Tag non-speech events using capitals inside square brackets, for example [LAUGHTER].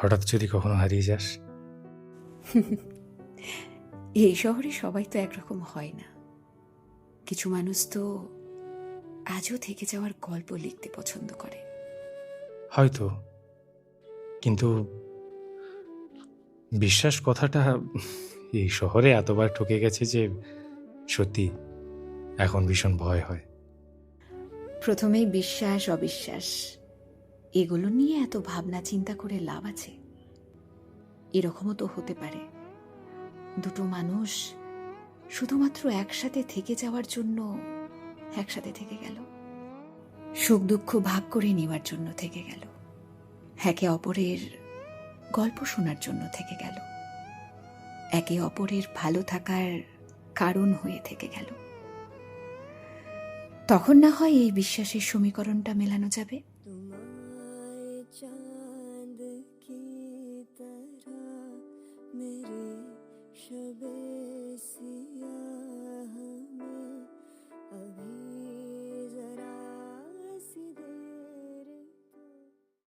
হঠাৎ যদি কখনো হারিয়ে যাস? [LAUGHS] এই শহরে সবাই তো একরকম হয় না। কিছু মানুষ তো আজও থেকে যাওয়ার গল্প লিখতে পছন্দ করে। হয়তো। কিন্তু বিশ্বাস কথাটা এই শহরে এতবার ঠকে গেছে যে সত্যি এখন ভীষণ ভয় হয়। প্রথমেই বিশ্বাস অবিশ্বাস। এগুলো নিয়ে এত ভাবনা চিন্তা করে লাভ আছে? এরকমও তো হতে পারে। দুটো মানুষ শুধুমাত্র একসাথে থেকে যাওয়ার জন্য একসাথে থেকে গেল। সুখ দুঃখ ভাগ করে নেওয়ার জন্য থেকে গেল। একে অপরের গল্প শোনার জন্য থেকে গেল। একে অপরের ভালো থাকার কারণ হয়ে থেকে গেল। তখন না হয় এই বিশ্বাসের সমীকরণটা মেলানো যাবে? चाँद की तरह मेरे शबे सी